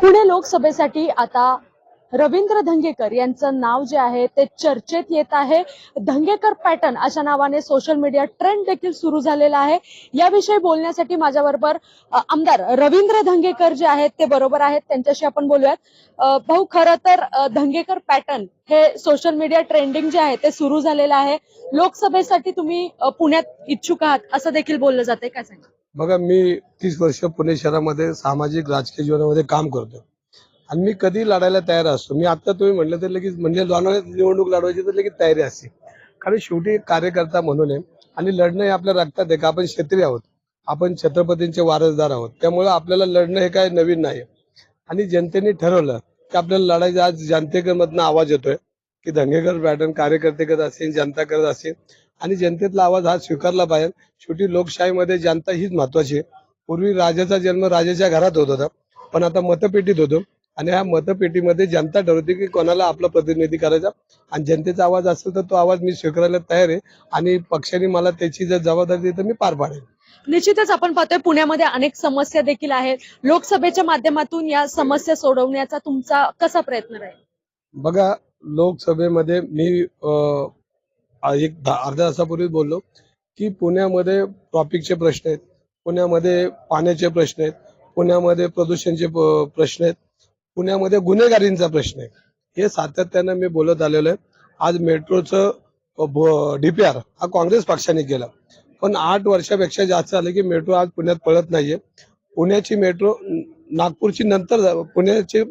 पुणे लोकसभेसाठी आता रवींद्र धंगेकर यांचं नाव जे आहे ते चर्चेत येत आहे. धंगेकर पॅटर्न अशा नावाने सोशल मीडिया ट्रेंड देखील सुरू झालेला आहे. याविषयी बोलण्यासाठी माझ्याबरोबर आमदार रवींद्र धंगेकर जे आहेत ते बरोबर आहेत. त्यांच्याशी आपण बोलूयात. भाऊ खरं तर धंगेकर पॅटर्न हे सोशल मीडिया ट्रेंडिंग जे आहे ते सुरू झालेलं आहे. लोकसभेसाठी तुम्ही पुण्यात इच्छुक आहात असं देखील बोललं जाते काय सांगा बघा मी तीस वर्ष पुणे शहरामध्ये सामाजिक राजकीय जीवनामध्ये काम करतो आणि मी कधी लढायला तयार असतो? मी आता तुम्ही म्हटलं तर लगेच म्हणजे लढवण्यात निवडणूक लढवायची तर लगेच तयारी असते. कारण शेवटी कार्यकर्ता म्हणून आहे आणि लढणं हे आपल्या रक्तात आहे का आपण क्षेत्रीय आहोत? आपण छत्रपतींचे वारसदार आहोत. त्यामुळे आपल्याला लढणं हे काय नवीन नाही. आणि जनतेने ठरवलं की आपल्याला लढायचं आज जनतेकडमधनं आवाज येतोय की दंगेकर पॅटर्न कार्यकर्ते करत असेल जनता करत असेल आणि जनतेतला आवाज हा स्वीकारला पाहिजे. शेवटी लोकशाहीमध्ये जनता हीच महत्वाची आहे. पूर्वी राजाचा जन्म राजाच्या घरात होत होता. पण आता मतपेटीत होतो. आणि ह्या मतपेटीमध्ये जनता ठरवते की कोणाला आपला प्रतिनिधी करायचा. आणि जनतेचा आवाज असेल तर तो आवाज मी स्वीकारायला तयार आहे. आणि पक्षाने मला त्याची जर जबाबदारी दिली तर मी पार पाडेल. निश्चितच आपण पाहतोय पुण्यामध्ये अनेक समस्या देखील आहेत. लोकसभेच्या माध्यमातून या समस्या सोडवण्याचा तुमचा कसा प्रयत्न राहील? बघा लोकसभेमध्ये मी एक अर्ध्या तासापूर्वी बोललो की पुण्यामध्ये ट्रॉफिकचे प्रश्न आहेत पुण्यामध्ये पाण्याचे प्रश्न आहेत पुण्यामध्ये प्रदूषणचे प्रश्न आहेत पुण्यामध्ये गुन्हेगारींचा प्रश्न आहे. हे सातत्यानं मी बोलत आलेलो आहे. आज मेट्रोचं डीपीआर हा काँग्रेस पक्षाने केला. पण आठ वर्षापेक्षा जास्त झालं की मेट्रो आज पुण्यात पळत नाहीये. पुण्याची मेट्रो नागपूरची नंतर पुण्याची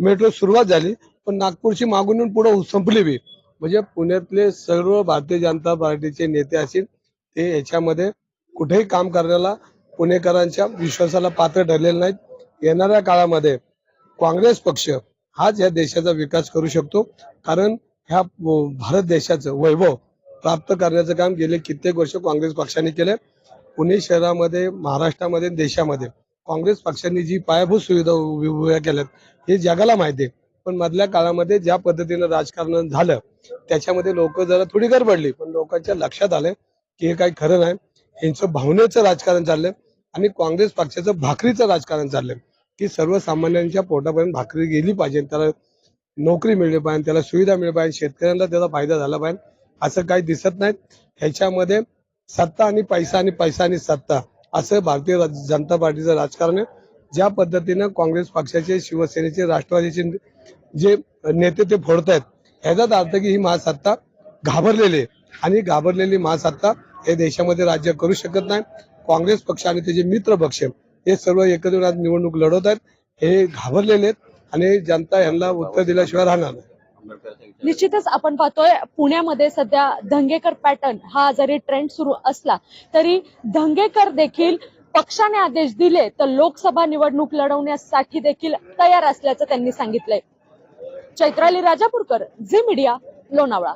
मेट्रो सुरुवात झाली पण नागपूरची मागून पुढे संपली बी. म्हणजे पुण्यातले सर्व भारतीय जनता पार्टीचे नेते असतील ते याच्यामध्ये कुठेही काम करण्याला पुणेकरांच्या विश्वासाला पात्र ठरलेले नाहीत. येणाऱ्या काळामध्ये काँग्रेस पक्ष हाच या देशाचा विकास करू शकतो. कारण ह्या भारत देशाचं वैभव प्राप्त करण्याचं काम गेले कित्येक वर्ष काँग्रेस पक्षाने केले. पुणे शहरामध्ये महाराष्ट्रामध्ये देशामध्ये काँग्रेस पक्षाने जी पायाभूत सुविधा उभ्या केल्यात हे जगाला माहिती आहे. पण मधल्या काळामध्ये ज्या पद्धतीनं राजकारण झालं त्याच्यामध्ये लोक जरा थोडी गडबडली. पण लोकांच्या लक्षात आलं की हे काही खरं नाही. यांचं भावनेचं राजकारण चाललंय आणि काँग्रेस पक्षाचं भाकरीचं राजकारण चाललंय. की सर्वसामान्यांच्या पोटापर्यंत भाकरी गेली पाहिजे त्याला नोकरी मिळली पाहिजे त्याला सुविधा मिळली पाहिजे शेतकऱ्यांना त्याचा फायदा झाला पाहिजे असं काही दिसत नाही. ह्याच्यामध्ये सत्ता आणि पैसा आणि पैसा आणि सत्ता असं भारतीय राज- जनता पार्टीचं राजकारण आहे. ज्या पद्धतीनं काँग्रेस पक्षाचे शिवसेनेचे राष्ट्रवादीचे जे नेते ते फोडतायत ह्याचाच अर्थ की ही महासत्ता घाबरलेली आहे. आणि घाबरलेली महासत्ता हे देशामध्ये राज्य करू शकत नाही. काँग्रेस पक्ष आणि त्याचे मित्र पक्ष हे सर्व एकत्र आज निवडणूक लढवत आहेत. हे घाबरलेले आहेत आणि जनता यांना उत्तर दिल्याशिवाय राहणार नाही. निश्चितच आपण पाहतोय पुण्यामध्ये सध्या धंगेकर पॅटर्न हा जरी ट्रेंड सुरू असला तरी धंगेकर देखील पक्षाने आदेश दिले तर लोकसभा निवडणूक लढवण्यासाठी देखील तयार असल्याचं त्यांनी सांगितलंय. Chaitrali Rajapurkar Zee media Lonavala.